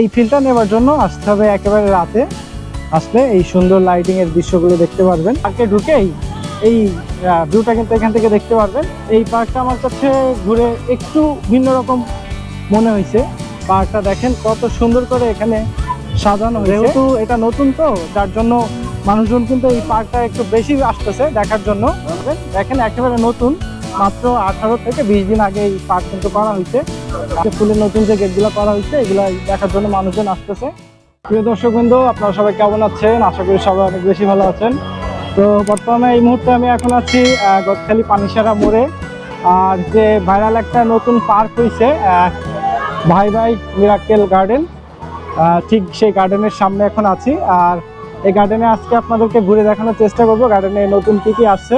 এই ফিলটা নেওয়ার জন্য আসতে হবে একেবারে রাতে। আসলে এই সুন্দর লাইটিং এর দৃশ্যগুলো দেখতে পারবেন। পার্কে ঢুকেই এই ভিউটা কিন্তু এখান থেকে দেখতে পারবেন। এই পার্কটা আমার কাছে ঘুরে একটু ভিন্ন রকম মনে হয়েছে। পার্কটা দেখেন কত সুন্দর করে এখানে সাজানো যেহেতু এটা নতুন তো, যার জন্য মানুষজন কিন্তু এই পার্কটা একটু বেশি আসতেছে দেখার জন্য। দেখেন একেবারে নতুন। মাত্র আঠারো থেকে বিশ দিন আগে এই পার্ক কিন্তু করা হয়েছে। ফুলের নতুন যে গেটগুলো করা হয়েছে এগুলো দেখার জন্য মানুষজন আসতেছে। প্রিয় দর্শক বিন্দু আপনারা সবাই কেমন আছেন? আশা করি সবাই অনেক বেশি ভালো আছেন। তো বর্তমানে এই মুহূর্তে আমি এখন আছি আহ, গদখালি পানিসারা মোড়ে। আর যে ভাইরাল একটা নতুন পার্ক হয়েছে ভাই ভাই মিরাক্কেল গার্ডেন ঠিক সেই গার্ডেনের সামনে এখন আছি। আর এই গার্ডেনে আজকে আপনাদেরকে ঘুরে দেখানোর চেষ্টা করব। গার্ডেনে নতুন কী কী আসছে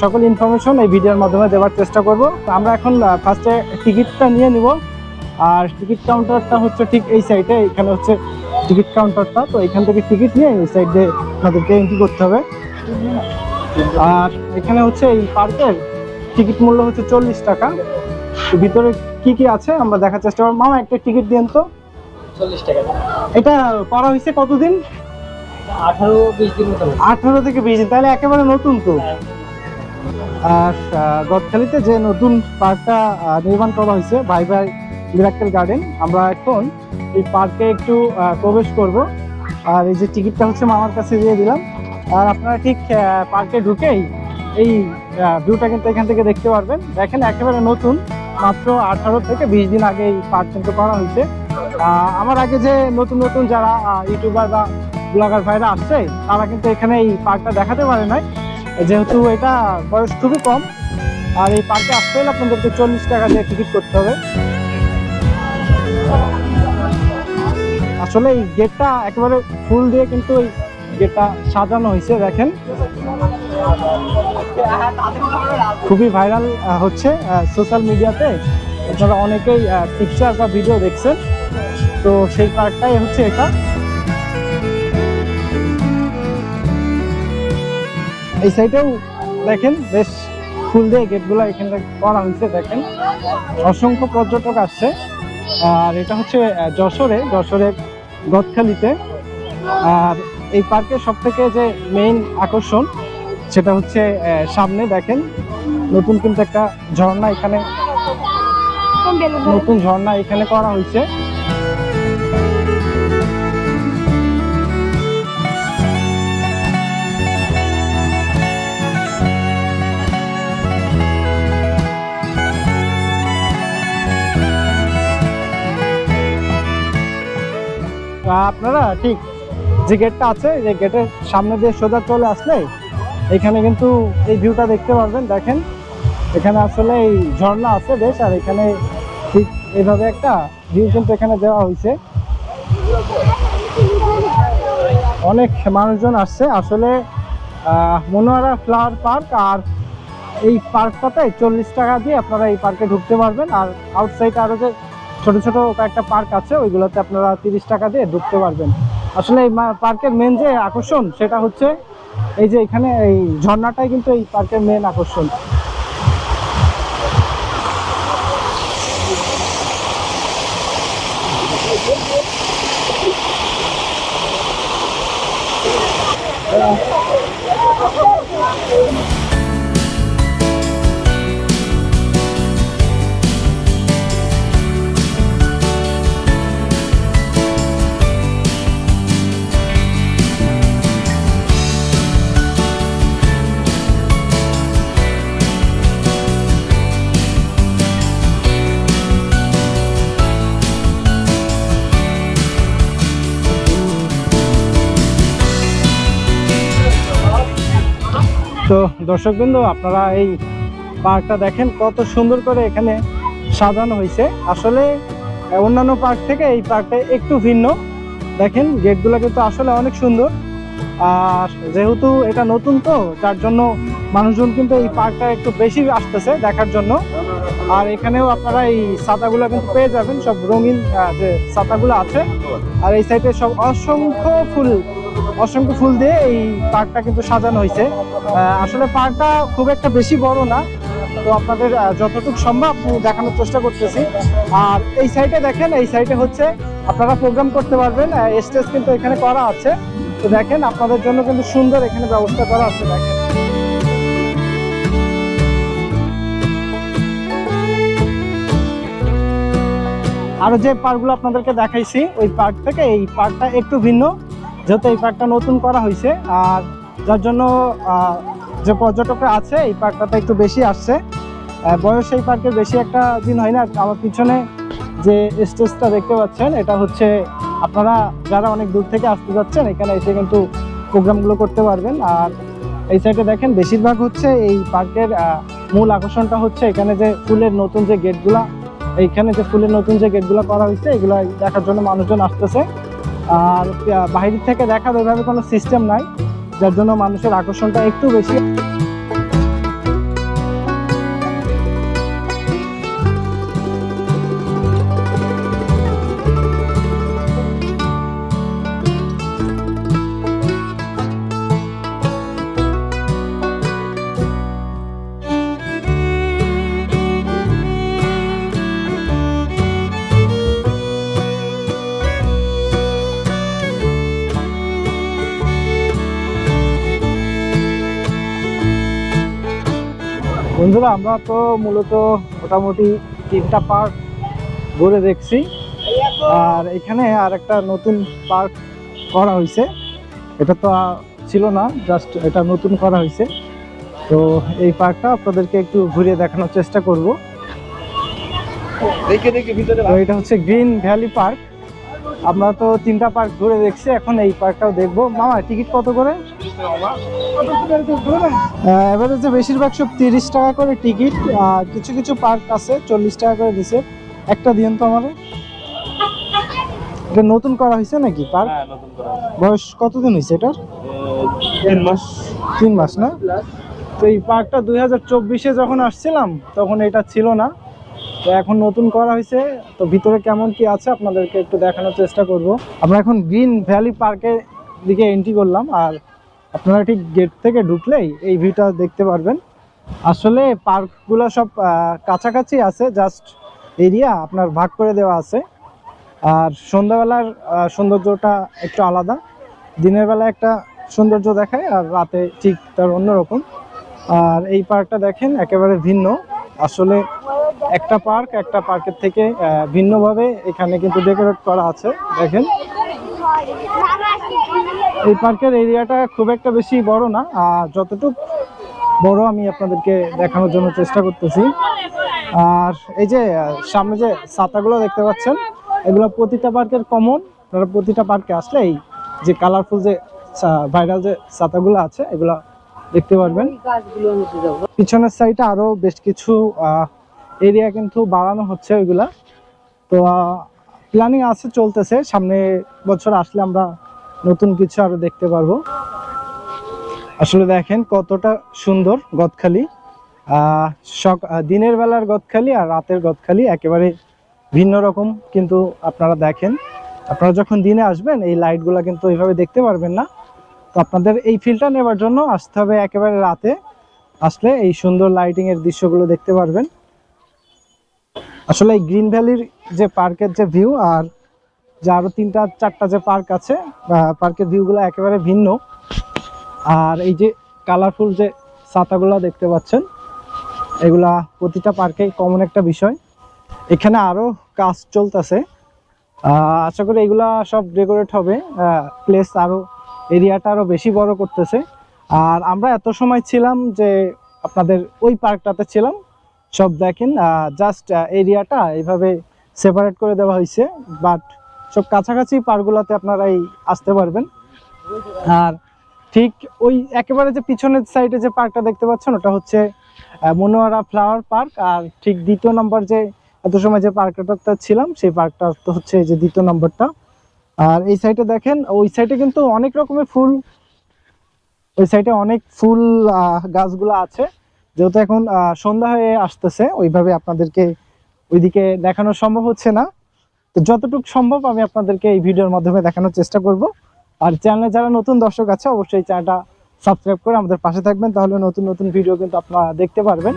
সকল ইনফরমেশন এই ভিডিওর মাধ্যমে দেওয়ার চেষ্টা করব। আমরা এখন ফার্স্টে টিকিটটা নিয়ে নিব। আর টিকিট কাউন্টারটা হচ্ছে ঠিক এই সাইডে এখানে হচ্ছে টিকিট কাউন্টারটা তো এখান থেকে টিকিট নিয়ে এই সাইডে আপনাদেরকে এন্ট্রি করতে হবে। আর এখানে হচ্ছে এই পার্কের টিকিট মূল্য হচ্ছে চল্লিশ টাকা। তো ভিতরে কি কি আছে আমরা দেখার চেষ্টা করব। মামা একটা টিকিট দিন তো। চল্লিশ টাকা। এটা করা হয়েছে কতদিন? আঠারো বিশ দিন আঠারো থেকে বিশ দিন তাহলে একেবারে নতুন তো। আহ, গদখালিতে যে নতুন পার্কটা নির্মাণ করা হয়েছে ভাই ভাই মিরাক্কেল গার্ডেন আমরা এখন এই পার্কে একটু প্রবেশ করব। আর এই যে টিকিটটা হচ্ছে মামার কাছে দিয়ে দিলাম। আর আপনারা ঠিক পার্কে ঢুকেই এই ভিউটা কিন্তু এখান থেকে দেখতে পারবেন। দেখেন, একেবারে নতুন, মাত্র আঠারো থেকে বিশ দিন আগে এই পার্ক কিন্তু করা হয়েছে। আমার আগে যে নতুন নতুন যারা ইউটিউবার বা ব্লগার ভাইরা আসছে, তারা কিন্তু এখানে এই পার্কটা দেখাতে পারে নাই। যেহেতু এটা বয়স খুবই কম, আর এই পার্কে আসতে হলে আপনাদেরকে চল্লিশ টাকা দিয়ে টিকিট করতে হবে। আসলে এই গেটটা একেবারে ফুল দিয়ে কিন্তু এই গেটটা সাজানো হয়েছে, দেখেন। খুবই ভাইরাল হচ্ছে সোশ্যাল মিডিয়াতে আপনারা অনেকেই পিকচার বা ভিডিও দেখছেন। তো সেই পার্কটাই হচ্ছে এটা। এই সাইডেও দেখেন বেশ ফুল দিয়ে গেটগুলো এখানে করা হয়েছে দেখেন। অসংখ্য পর্যটক আসছে। আর এটা হচ্ছে যশোরে যশোরের গদখালিতে। আর এই পার্কের সব থেকে যে মেইন আকর্ষণ সেটা হচ্ছে সামনে দেখেন নতুন কিন্তু একটা ঝর্ণা এখানে নতুন ঝর্ণা এখানে করা হয়েছে। আপনারা ঠিক যে গেটটা আছে এই গেটের সামনে দিয়ে সোজা চলে আসলে, এখানে কিন্তু এই ভিউটা দেখতে পারবেন, দেখেন। এখানে আসলে এই ঝর্ণা আছে বেশ, আর এখানে ঠিক এইভাবে একটা ভিউ কিন্তু এখানে দেওয়া হয়েছে। অনেক মানুষজন আসছে, আসলে মনোয়ারা ফ্লাওয়ার পার্ক আর এই পার্কটাতে চল্লিশ টাকা দিয়ে আপনারা এই পার্কে ঢুকতে পারবেন, আর আউটসাইড আরও যে ছোট ছোট কয়েকটা পার্ক আছে, ওইগুলোতে আপনারা তিরিশ টাকা দিয়ে ঢুকতে পারবেন। আসলে এই পার্কের মেন যে আকর্ষণ, সেটা হচ্ছে এই যে এখানে এই ঝর্ণাটাই কিন্তু এই পার্কের মেন আকর্ষণ। তো দর্শকবৃন্দ, আপনারা এই পার্কটা দেখেন, কত সুন্দর করে এখানে সাজানো হয়েছে। আসলে অন্যান্য পার্ক থেকে এই পার্কটা একটু ভিন্ন। দেখেন, গেটগুলো কিন্তু আসলে অনেক সুন্দর। আর যেহেতু এটা নতুন তো, যার জন্য মানুষজন কিন্তু এই পার্কটা একটু বেশি আসতেছে দেখার জন্য। আর এখানেও আপনারা এই ছাতাগুলো কিন্তু পেয়ে যাবেন, সব রঙিন যে ছাতাগুলো আছে। আর এই সাইডে সব অসংখ্য ফুল অসংখ্য ফুল দিয়ে এই পার্কটা কিন্তু সাজানো হয়েছে। আসলে পার্কটা খুব একটা বেশি বড় না। তো আপনাদের যতটুকু সম্ভব দেখানোর চেষ্টা করতেছি। আর এই সাইডে দেখেন, এই সাইডে হচ্ছে আপনারা প্রোগ্রাম করতে পারবেন। স্টেজ কিন্তু এখানে করা আছে। তো দেখেন, আপনাদের জন্য কিন্তু সুন্দর এখানে ব্যবস্থা করা আছে, দেখেন। আরও যে পার্কগুলো আপনাদেরকে দেখাইছি, ওই পার্ক থেকে এই পার্কটা একটু ভিন্ন। যেহেতু এই পার্কটা নতুন করা হয়েছে আর যার জন্য যে পর্যটকরা আছে, এই পার্কটাতে একটু বেশি আসছে। বয়স এই পার্কের বেশি একটা দিন হয় না। আমার পিছনে যে স্টেজটা দেখতে পাচ্ছেন, এটা হচ্ছে আপনারা যারা অনেক দূর থেকে আসতে যাচ্ছেন, এখানে এসে কিন্তু প্রোগ্রামগুলো করতে পারবেন। আর এই সাইডে দেখেন, বেশিরভাগ হচ্ছে এই পার্কের মূল আকর্ষণটা হচ্ছে এখানে যে ফুলের নতুন যে গেটগুলা এইখানে যে ফুলের নতুন যে গেটগুলো করা হয়েছে এগুলো দেখার জন্য মানুষজন আসতেছে। আর বাহির থেকে দেখার ওইভাবে কোনো সিস্টেম নাই যার জন্য মানুষের আকর্ষণটা একটু বেশি। বন্ধুরা আমরা তো মূলত মোটামুটি তিনটা পার্ক ঘুরে দেখছি। আর এখানে আর একটা নতুন পার্ক করা হয়েছে। এটা তো ছিল না জাস্ট এটা নতুন করা হয়েছে। তো এই পার্কটা আপনাদেরকে একটু ঘুরিয়ে দেখানোর চেষ্টা করব। দেখে দেখে ভিতরে এটা হচ্ছে গ্রিন ভ্যালি পার্ক। আমরা তো তিনটা পার্ক ঘুরে দেখছি এখন এই পার্কটাও দেখব। মামা টিকিট কত করে? এভারেজে বেশিরভাগ সব তিরিশ টাকা করে টিকিট আর কিছু কিছু পার্ক আছে চল্লিশ টাকা করে দিছে। একটা দিন তো আমার এটা নতুন করা হয়েছে নাকি পার্ক হ্যাঁ বয়স কতদিন হয়েছে এটার? তিন মাস। তিন মাস না? তো এই পার্কটা দুই হাজার চব্বিশে যখন আসছিলাম তখন এটা ছিল না। তো এখন নতুন করা হয়েছে, তো ভিতরে কেমন কি আছে আপনাদেরকে একটু দেখানোর চেষ্টা করব। আমরা এখন গ্রিন ভ্যালি পার্কের দিকে এন্ট্রি করলাম, আর আপনারা ঠিক গেট থেকে ঢুকলেই এই ভিউটা দেখতে পারবেন। আসলে পার্কগুলো সব কাছাকাছি আছে, জাস্ট এরিয়া আপনার ভাগ করে দেওয়া আছে। আর সন্ধ্যাবেলার সৌন্দর্যটা একটু আলাদা। দিনের বেলা একটা সৌন্দর্য দেখায়, আর রাতে ঠিক তার অন্যরকম। আর এই পার্কটা দেখেন, একেবারে ভিন্ন। আসলে একটা পার্ক একটা পার্কের থেকে ভিন্নভাবে এখানে কিন্তু ডেকোরেট করা আছে দেখেন। এই পার্কের এরিয়াটা খুব একটা বেশি বড় না আর যতটুকু বড় আমি আপনাদেরকে দেখানোর জন্য চেষ্টা করতেছি। আর এই যে সামনে যে ছাতাগুলো দেখতে পাচ্ছেন এগুলো প্রতিটা পার্কের কমন আপনারা প্রতিটা পার্কে আসলে এই যে কালারফুল যে ভাইরাল যে ছাতাগুলো আছে এগুলা দেখতে পারবেন। পিছনের সাইডে আরও বেশ কিছু এরিয়া কিন্তু বাড়ানো হচ্ছে ওইগুলা। তো প্ল্যানিং আছে, চলতেছে। সামনে বছর আসলে আমরা নতুন কিছু আরও দেখতে পারব। আসলে দেখেন কতটা সুন্দর গদখালি। সক- দিনের বেলার গদখালি আর রাতের গদখালি একেবারে ভিন্ন রকম কিন্তু আপনারা দেখেন। আপনারা যখন দিনে আসবেন, এই লাইটগুলো কিন্তু এইভাবে দেখতে পারবেন না। তো আপনাদের এই ফিলটা নেবার জন্য আসতে হবে একেবারে রাতে। আসলে এই সুন্দর লাইটিং এর দৃশ্যগুলো দেখতে পারবেন। আসলে এই গ্রিন ভ্যালির যে পার্কের যে ভিউ আর যে আরও তিনটা, চারটা যে পার্ক আছে পার্কের ভিউগুলো একেবারে ভিন্ন। আর এই যে কালারফুল যে ছাতাগুলো দেখতে পাচ্ছেন, এগুলা প্রতিটা পার্কে কমন একটা বিষয়। এখানে আরও কাজ চলতেছে। আশা করি এগুলা সব ডেকোরেট হবে। প্লেস আরও এরিয়াটা আরও বেশি বড় করতেছে। আর আমরা এত সময় ছিলাম যে আপনাদের ওই পার্কটাতে ছিলাম সব দেখেন জাস্ট এরিয়াটা এইভাবে সেপারেট করে দেওয়া হয়েছে বাট সব কাছাকাছি পার্কগুলোতে আপনারা এই আসতে পারবেন। আর ঠিক ওই একেবারে যে পিছনের সাইডে যে পার্কটা দেখতে পাচ্ছেন, ওটা হচ্ছে মনোয়ারা ফ্লাওয়ার পার্ক আর ঠিক দ্বিতীয় নম্বর যে এত সময় যে পার্কটাতে ছিলাম, সেই পার্কটা তো হচ্ছে যে দ্বিতীয় নম্বরটা আর এই সাইডে দেখেন, ওই সাইডে কিন্তু অনেক রকমের ফুল, ওই সাইডে অনেক ফুল গাছগুলো আছে। যেহেতু এখন সন্ধ্যা হয়ে আসতেছে, ওইভাবে আপনাদেরকে ওইদিকে দেখানো সম্ভব হচ্ছে না। তো যতটুকু সম্ভব আমি আপনাদেরকে এই ভিডিওর মাধ্যমে দেখানোর চেষ্টা করব। আর চ্যানেলে যারা নতুন দর্শক আছে, অবশ্যই চ্যানেলটা সাবস্ক্রাইব করে আমাদের পাশে থাকবেন, তাহলে নতুন নতুন ভিডিও কিন্তু আপনারা দেখতে পারবেন।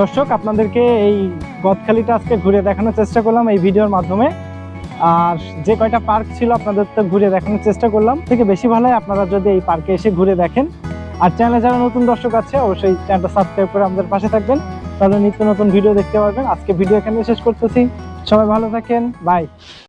দর্শক, আপনাদেরকে এই গদখালিটা আজকে ঘুরে দেখানোর চেষ্টা করলাম এই ভিডিওর মাধ্যমে। আর যে কয়টা পার্ক ছিল আপনাদের তো ঘুরে দেখানোর চেষ্টা করলাম। থেকে বেশি ভালো হয় আপনারা যদি এই পার্কে এসে ঘুরে দেখেন। আর চ্যানেলে যারা নতুন দর্শক আছে, অবশ্যই চ্যানেলটা সাবস্ক্রাইব করে আমাদের পাশে থাকবেন। তাহলে নিত্য নতুন ভিডিও দেখতে পারবেন। আজকে ভিডিও এখানে শেষ করতেছি। সবাই ভালো থাকেন। বাই